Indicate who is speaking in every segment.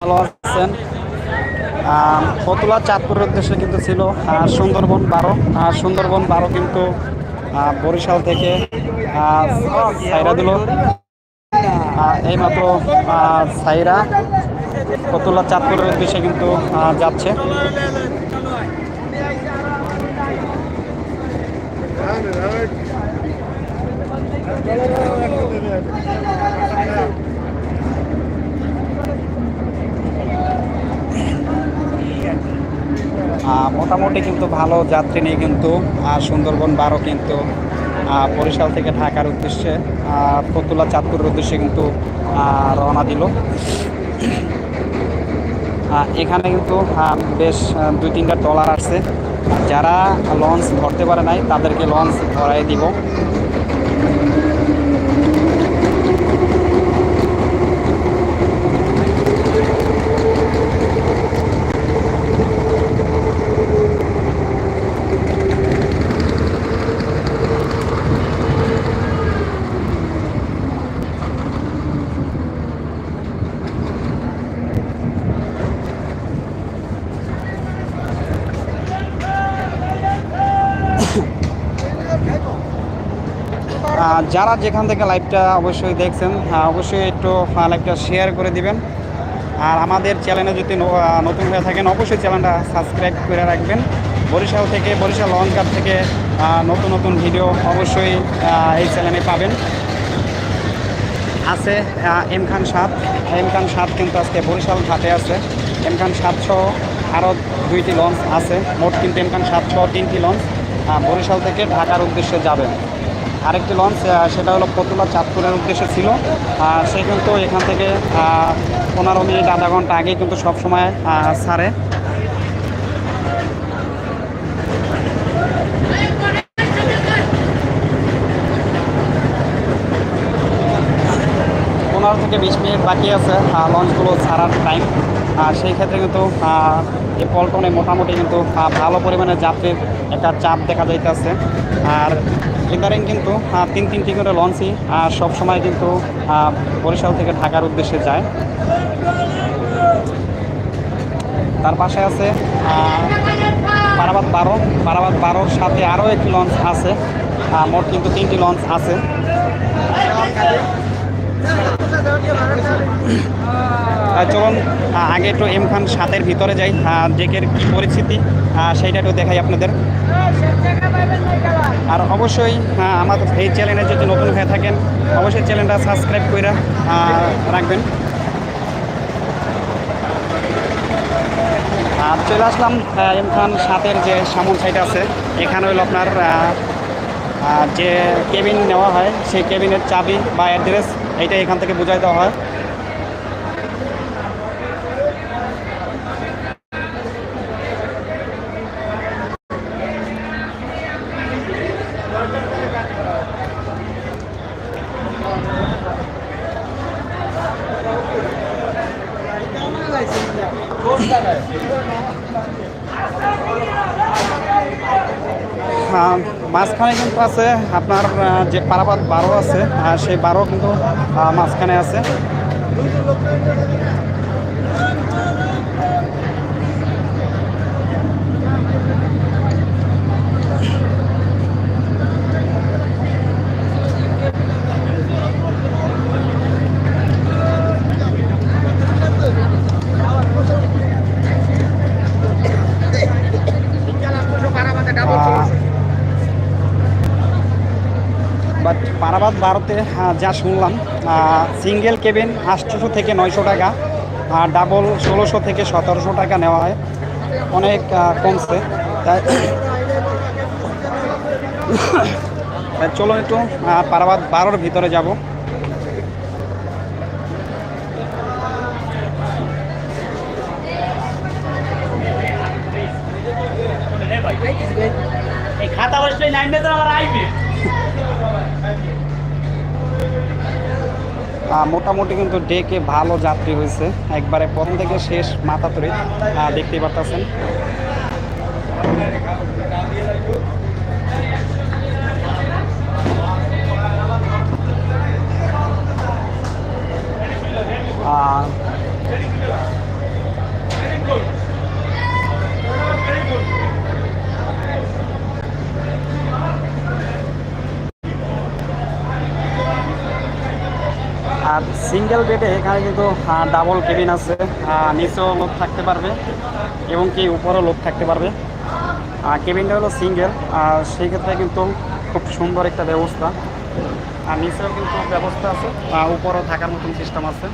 Speaker 1: ভালো আছেন? আম, ফতুল্লা চাঁদপুরের উদ্দেশ্যে কিন্তু ছিল সুন্দরবন বারো। সুন্দরবন বারো কিন্তু বরিশাল থেকে সাইরা দিল। এইমাত্র সাইরা ফতুল্লা চাঁদপুরের উদ্দেশ্যে কিন্তু যাচ্ছে। আহ, মোটামুটি কিন্তু ভালো যাত্রী নিয়ে কিন্তু সুন্দরবন বারো কিন্তু বরিশাল থেকে ঢাকার উদ্দেশ্যে ফতুল্লা চাঁদপুরের উদ্দেশ্যে কিন্তু রওনা দিল। এখানে কিন্তু বেশ দুই তিনটা ট্রলার আসছে যারা লঞ্চ ধরতে পারে নাই, তাদেরকে লঞ্চ ধরাই দিব। যারা যেখান থেকে লাইভটা অবশ্যই দেখছেন আহ, অবশ্যই একটু লাইভটা শেয়ার করে দিবেন। আর আমাদের চ্যানেলে যদি নতুন হয়ে থাকেন অবশ্যই চ্যানেলটা সাবস্ক্রাইব করে রাখবেন। বরিশাল থেকে বরিশাল ঘাট থেকে নতুন নতুন ভিডিও অবশ্যই এই চ্যানেলে পাবেন। আছে এম খান সাত। এম খান সাত কিন্তু আজকে বরিশাল ঘাটে আছে। এম খান সাতশো আরও দুইটি লঞ্চ আছে। মোট কিন্তু এম খান সাতশো তিনটি লঞ্চ বরিশাল থেকে ঢাকার উদ্দেশ্যে যাবে আরেকটি লঞ্চ সেটা হলো ফতুল্লা চাঁদপুরের উদ্দেশ্যে ছিল। সে কিন্তু এখান থেকে পনেরো মিনিট, আধা ঘণ্টা আগে কিন্তু সবসময় ছাড়ে পনেরো থেকে বিশ মিনিট বাকি আছে লঞ্চগুলো ছাড়ার টাইম আর সেই ক্ষেত্রে কিন্তু এই পল্টনে মোটামুটি কিন্তু ভালো পরিমাণে যাত্রীর একটা চাপ দেখা যাইতেছে। আর ইদারিং কিন্তু তিন তিনটি করে লঞ্চই আহ, সবসময় কিন্তু বরিশাল থেকে ঢাকার উদ্দেশ্যে যায়। তার পাশে আছে আহ, পারাবাদ বারো পারাবাদ বারোর সাথে আরও একটি লঞ্চ আছে মোট কিন্তু তিনটি লঞ্চ আছে। চলুন আগে একটু এম খান সাতের ভিতরে যাই ডেকের কী পরিস্থিতি সেইটা একটু দেখাই আপনাদের। আর অবশ্যই আহ, আমাদের এই চ্যানেলে যদি নতুন হয়ে থাকেন অবশ্যই চ্যানেলটা সাবস্ক্রাইব করে রাখবেন। আর চলে আসলাম আহ, এম খান সাতের যে সামন সাইড আছে এখানে হলো আপনার যে কেবিন নেওয়া হয় সেই কেবিনের চাবি বা অ্যাড্রেস এইটা এখান থেকে বোঝাই দেওয়া হয়। মাঝখানে কিন্তু আছে আপনার যে পারাপাত বারো আছে সেই বারো কিন্তু মাঝখানে আছে। পারাবাদ বারোতে আহ, যা শুনলাম। সিঙ্গেল কেবিন আটশোশো থেকে নয়শো টাকা আর ডাবল ষোলোশো থেকে সতেরোশো টাকা নেওয়া হয়। অনেক কমছে। তাই চলো একটু পারাবাদ বারোর ভিতরে যাব।
Speaker 2: খাতা বসলে নাইমে তো আমার আইবে।
Speaker 1: মোটামুটি কিন্তু ডেকে ভালো যাত্রী হয়েছে। একবারে প্রথম থেকে শেষ মাথা তরি দেখতেই পারতেছেন। আহ, সিঙ্গেল বেডে এখানে কিন্তু ডাবল কেবিন আছে নিচেও লোক থাকতে পারবে এবং কি উপরেও লোক থাকতে পারবে কেবিনটা হলো সিঙ্গেল আর সেই ক্ষেত্রে কিন্তু খুব সুন্দর একটা ব্যবস্থা আর নিচেও কিন্তু ব্যবস্থা আছে উপরেও থাকার মতন সিস্টেম আছে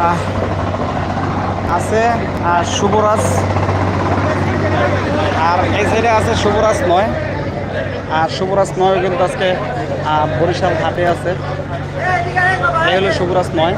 Speaker 1: আহ, আছে আহ, শুভরাজ। আর এই সাইডে আছে শুভরাজ নয়। আর শুভরাজ নয় কিন্তু আজকে বরিশাল ঘাটে আছে। এই হলো শুভরাজ নয়।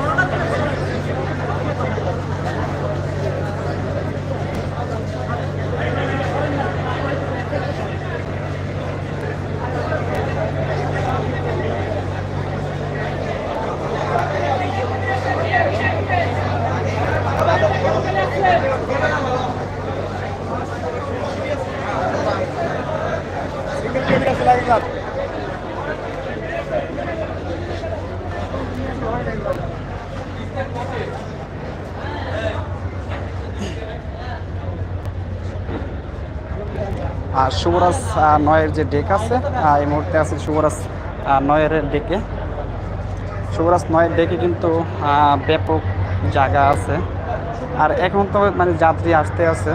Speaker 1: আর শুভরাজ নয়ের যে ডেক আছে এই মুহূর্তে আছে শুভরাজ নয়ের ডেকে। শুভরাজ, নয়ের ডেকে কিন্তু ব্যাপক জায়গা আছে। আর এখন তো মানে যাত্রী আসতে আছে।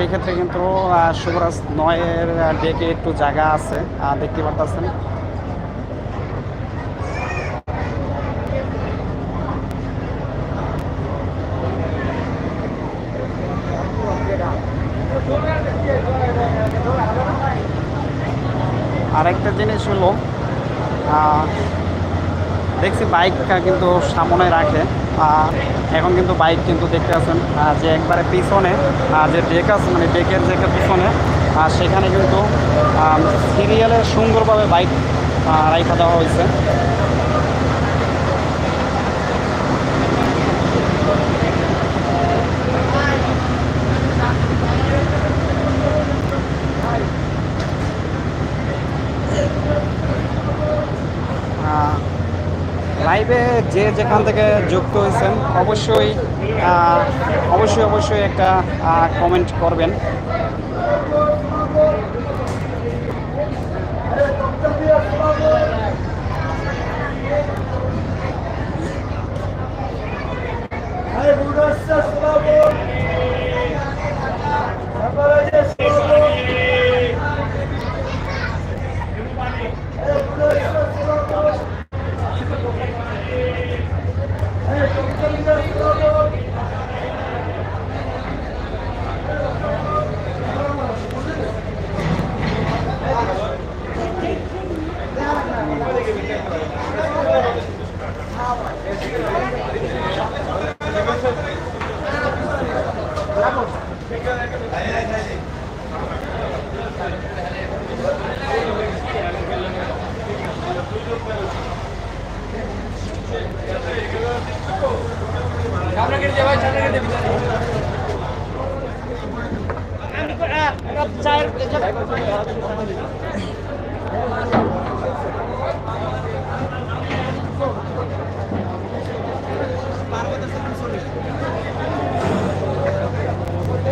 Speaker 1: সেই ক্ষেত্রে কিন্তু শুভরাজ নয়ের ডেকে একটু জায়গা আছে। দেখতে পারতেছেন? আরেকটা জিনিস হলো দেখছি বাইকটা কিন্তু সামনে রাখে। আহ, এখন কিন্তু বাইক কিন্তু দেখতে আছেন যে একবারে পিছনে যে ডেক আছে মানে ডেকের যে পিছনে সেখানে কিন্তু সিরিয়ালে সুন্দরভাবে বাইক রাইখা দেওয়া হয়েছে আহ, লাইভে যে যেখান থেকে যুক্ত হয়েছেন অবশ্যই অবশ্যই অবশ্যই একটা কমেন্ট করবেন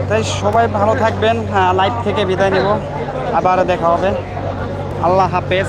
Speaker 1: তাই সবাই ভালো থাকবেন। লাইভ থেকে বিদায় নেব। আবার দেখা হবে। আল্লাহ হাফেজ।